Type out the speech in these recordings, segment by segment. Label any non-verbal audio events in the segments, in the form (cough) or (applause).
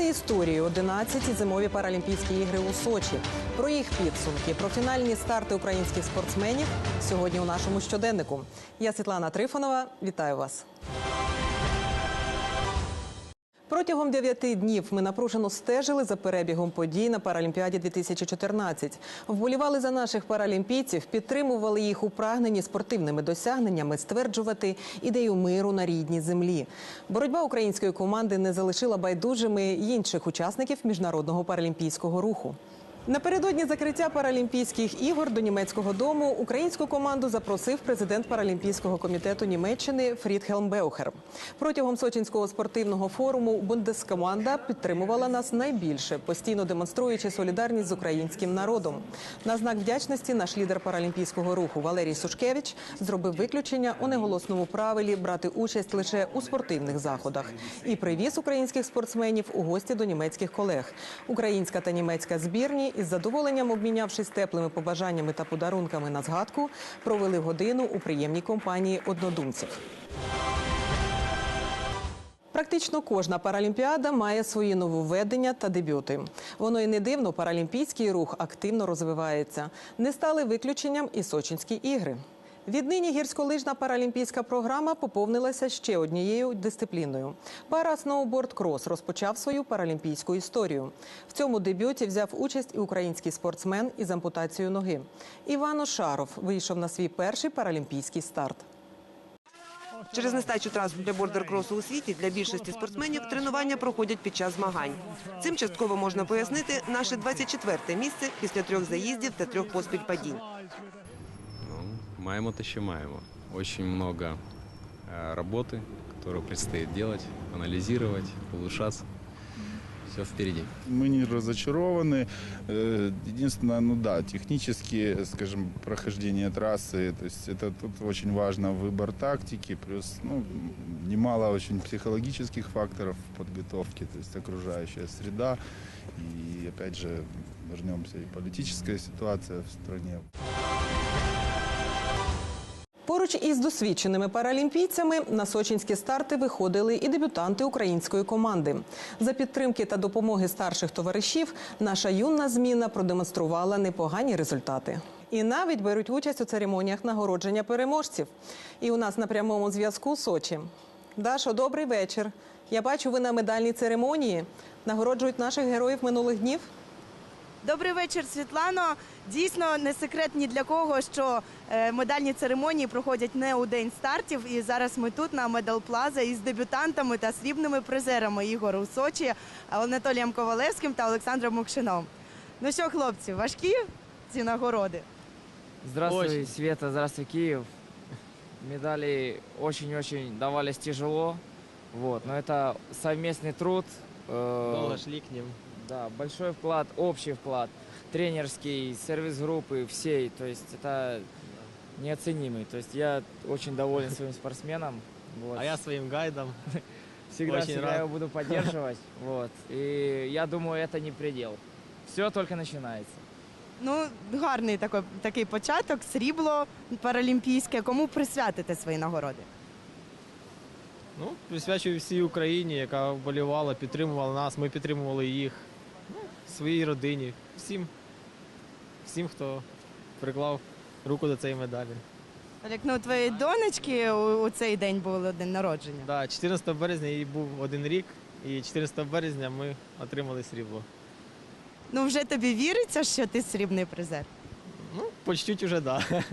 історією 11-ті зимові паралімпійські ігри у Сочі. Про їх підсумки, про фінальні старти українських спортсменів сьогодні у нашому щоденнику. Я Світлана Трифонова. Вітаю вас. Протягом дев'яти днів ми напружено стежили за перебігом подій на Паралімпіаді 2014. Вболівали за наших паралімпійців, підтримували їх у прагненні спортивними досягненнями стверджувати ідею миру на рідній землі. Боротьба української команди не залишила байдужими інших учасників міжнародного паралімпійського руху. Напередодні закриття Паралімпійських ігор до німецького дому українську команду запросив президент Паралімпійського комітету Німеччини Фрідхелм Беухер. Протягом сочинського спортивного форуму Бундескоманда підтримувала нас найбільше, постійно демонструючи солідарність з українським народом. На знак вдячності наш лідер паралімпійського руху Валерій Сушкевич зробив виключення у неголосному правилі брати участь лише у спортивних заходах і привіз українських спортсменів у гості до німецьких колег. Українська та німецька збірні із задоволенням обмінявшись теплими побажаннями та подарунками на згадку, провели годину у приємній компанії однодумців. Практично кожна паралімпіада має свої нововведення та дебюти. Воно і не дивно, паралімпійський рух активно розвивається. Не стали виключенням і сочинські ігри. Віднині гірськолижна паралімпійська програма поповнилася ще однією дисципліною. Пара сноуборд крос розпочав свою паралімпійську історію. В цьому дебюті взяв участь і український спортсмен із ампутацією ноги. Іван Ошаров вийшов на свій перший паралімпійський старт. Через нестачу трасу для бордер-кросу у світі для більшості спортсменів тренування проходять під час змагань. Цим частково можна пояснити наше 24-те місце після трьох заїздів та трьох поспіль падінь. Маємо те, що маємо. Очень много э, работы, которую предстоит делать, анализировать, улучшаться. Все впереди. Мы не разочарованы. Э, Единственное, ну да, технически, скажем, прохождение трассы, то есть это тут очень важно выбор тактики, плюс ну, немало очень психологических факторов в подготовке, то есть окружающая среда и опять же вернемся и политическая ситуация в стране. Поруч із досвідченими паралімпійцями на сочинські старти виходили і дебютанти української команди. За підтримки та допомоги старших товаришів наша юна зміна продемонструвала непогані результати. І навіть беруть участь у церемоніях нагородження переможців. І у нас на прямому зв'язку Сочі. Дашо, добрий вечір. Я бачу, ви на медальній церемонії нагороджують наших героїв минулих днів. Добрий вечір, Світлано. Дійсно, не секрет ні для кого, що е, медальні церемонії проходять не у день стартів. І зараз ми тут на Медал Плаза із дебютантами та срібними призерами ігор у Сочі Анатолієм Ковалевським та Олександром Мокшином. Ну що, хлопці, важкі ці нагороди? Здравствуй, Света, здравствуй, Киев. Медали очень-очень давались тяжело, вот, но это совместный труд. э, Долго шли к ним. Да, большой вклад, общий вклад, тренерский, сервис-группы, всей, то есть это неоценимый. То есть я очень доволен своим спортсменом. Вот. А я своим гайдом. (laughs) всегда, очень всегда рад. его буду (laughs) поддерживать. Вот. И я думаю, это не предел. Все только начинается. Ну, гарний такий, такий початок, срібло паралімпійське. Кому присвятите свої нагороди? Ну, присвячую всій Україні, яка вболівала, підтримувала нас. Ми підтримували їх. Своїй родині, всім, всім, хто приклав руку до цієї медалі. Як ну, у твоєї донечки у, у цей день був день народження. Да, 14 березня їй був один рік, і 14 березня ми отримали срібло. Ну вже тобі віриться, що ти срібний призер. Ну, по чуть-чуть уже да. (laughs)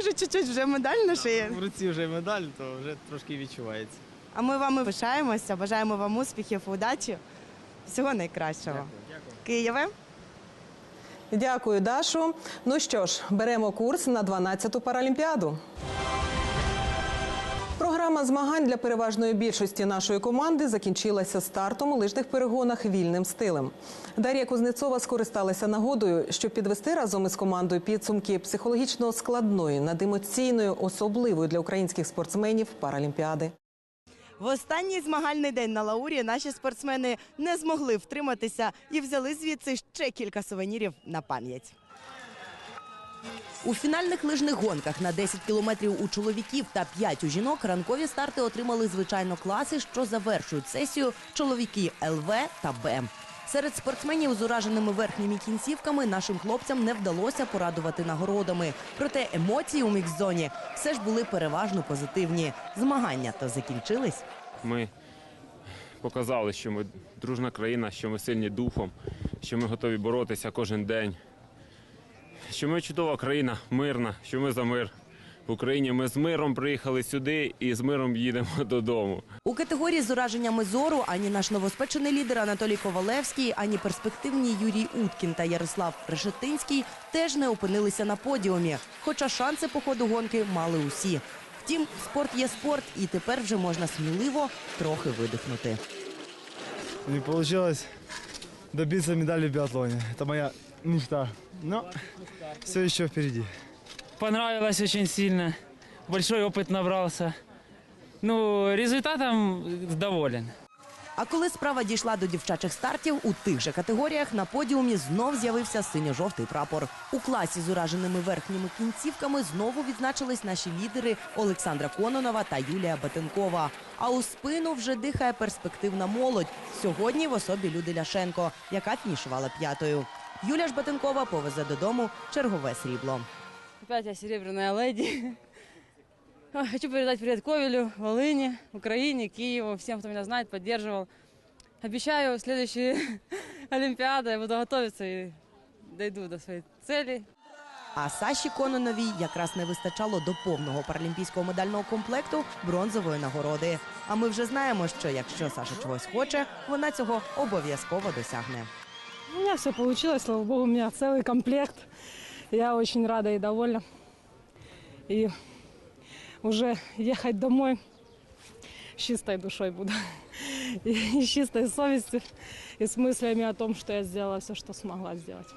Вже чуть-чуть вже медаль на шиї. В руці вже медаль, то вже трошки відчувається. А ми вами пишаємося, бажаємо вам успіхів, удачі, всього найкращого. Києве. Дякую, Дашу. Ну що ж, беремо курс на 12-ту паралімпіаду. Програма змагань для переважної більшості нашої команди закінчилася стартом у лижних перегонах вільним стилем. Дар'я Кузнецова скористалася нагодою, щоб підвести разом із командою підсумки психологічно складної, надемоційною, особливою для українських спортсменів паралімпіади. В останній змагальний день на Лаурі наші спортсмени не змогли втриматися і взяли звідси ще кілька сувенірів на пам'ять. У фінальних лижних гонках на 10 кілометрів у чоловіків та 5 у жінок ранкові старти отримали звичайно класи, що завершують сесію чоловіки ЛВ та Б. Серед спортсменів з ураженими верхніми кінцівками нашим хлопцям не вдалося порадувати нагородами. Проте емоції у мікс-зоні все ж були переважно позитивні. Змагання то закінчились. Ми показали, що ми дружна країна, що ми сильні духом, що ми готові боротися кожен день, що ми чудова країна, мирна, що ми за мир. В Україні ми з миром приїхали сюди і з миром їдемо (laughs) додому. У категорії з ураженнями зору ані наш новоспечений лідер Анатолій Ковалевський, ані перспективні Юрій Уткін та Ярослав Решетинський теж не опинилися на подіумі. Хоча шанси по ходу гонки мали усі. Втім, спорт є спорт, і тепер вже можна сміливо трохи видихнути. Не получилось добиться медали в биатлоне. Это моя мечта. Но все еще впереди. Понравилось очень сильно. Большой опыт набрался. Ну, результатом доволен. А коли справа дійшла до дівчачих стартів, у тих же категоріях на подіумі знов з'явився синьо-жовтий прапор. У класі з ураженими верхніми кінцівками знову відзначились наші лідери Олександра Кононова та Юлія Батенкова. А у спину вже дихає перспективна молодь. Сьогодні в особі Люди Ляшенко, яка фінішувала п'ятою. Юлія ж Батенкова повезе додому чергове срібло. Опять я серебряная леди. Хочу передать привет Ковелю, Волыне, Украине, Киеву, всем, кто меня знает, поддерживал. Обещаю, в следующей (laughs) Олимпиаде я буду готовиться и дойду до своей цели. А Саші Кононовій якраз не вистачало до повного паралімпійського медального комплекту бронзової нагороди. А ми вже знаємо, що якщо Саша чогось хоче, вона цього обов'язково досягне. У меня все получилось, слава богу, у меня целый комплект. Я очень рада и довольна. И уже ехать домой с чистой душой буду. (laughs) И, с чистой совестью, и с мыслями о том, что я сделала все, что смогла сделать.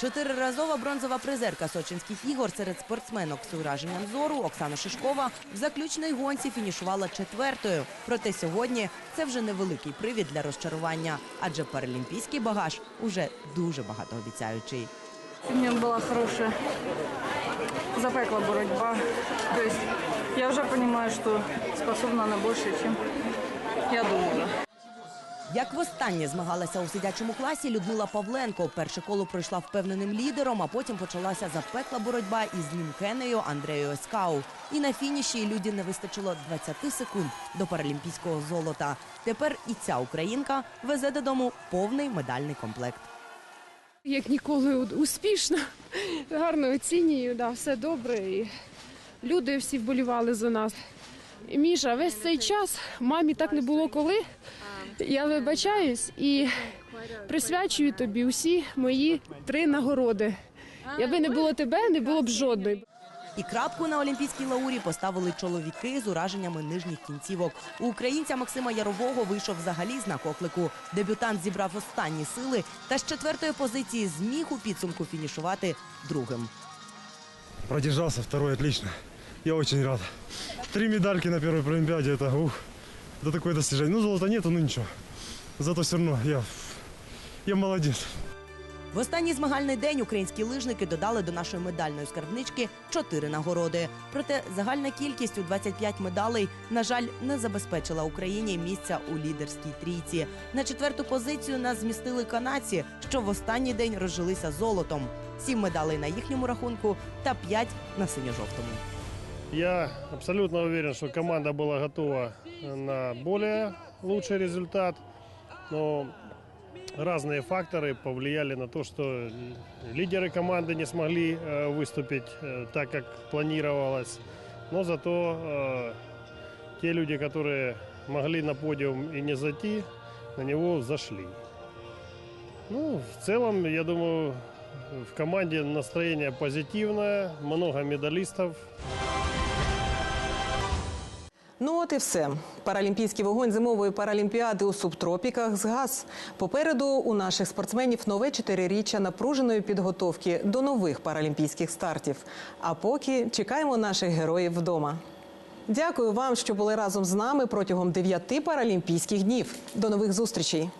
Чотириразова бронзова призерка Сочинських ігор серед спортсменок з ураженням зору Оксана Шишкова в заключній гонці фінішувала четвертою. Проте сьогодні це вже невеликий привід для розчарування, адже паралімпійський багаж уже дуже багатообіцяючий. У меня была хорошая запекла борьба. То есть я уже понимаю, что способна на больше, чем я думала. Як востаннє змагалася у сидячому класі Людмила Павленко. Перше коло пройшла впевненим лідером, а потім почалася запекла боротьба із німкенею Андреєю Ескау. І на фініші Люді не вистачило 20 секунд до паралімпійського золота. Тепер і ця українка везе додому повний медальний комплект. Як ніколи успішно, гарно оцінюю, да, все добре. І люди всі вболівали за нас. Міша, весь цей час мамі так не було коли. Я вибачаюсь і присвячую тобі усі мої три нагороди. Якби не було тебе, не було б жодної. І крапку на олімпійській лаурі поставили чоловіки з ураженнями нижніх кінцівок. У українця Максима Ярового вийшов взагалі знак оклику. Дебютант зібрав останні сили та з четвертої позиції зміг у підсумку фінішувати другим. Продержался второй отлично. Я очень рад. Три медальки на первой Олимпиаде. Это, ух, это. Ну, золота нету, ну ничего. Зато все равно я, я молодец. В останній змагальний день українські лижники додали до нашої медальної скарбнички чотири нагороди. Проте загальна кількість у 25 медалей, на жаль, не забезпечила Україні місця у лідерській трійці. На четверту позицію нас змістили канадці, що в останній день розжилися золотом. Сім медалей на їхньому рахунку та п'ять на синьо-жовтому. Я абсолютно уверен, что команда была готова на более лучший результат. Но разные факторы повлияли на то, что лидеры команды не смогли э, выступить э, так, как планировалось. Но зато э, те люди, которые могли на подиум и не зайти, на него зашли. Ну, в целом, я думаю, в команде настроение позитивное, много медалистов. Ну от і все. Паралімпійський вогонь зимової паралімпіади у субтропіках згас. Попереду у наших спортсменів нове чотириріччя напруженої підготовки до нових паралімпійських стартів. А поки чекаємо наших героїв вдома. Дякую вам, що були разом з нами протягом дев'яти паралімпійських днів. До нових зустрічей.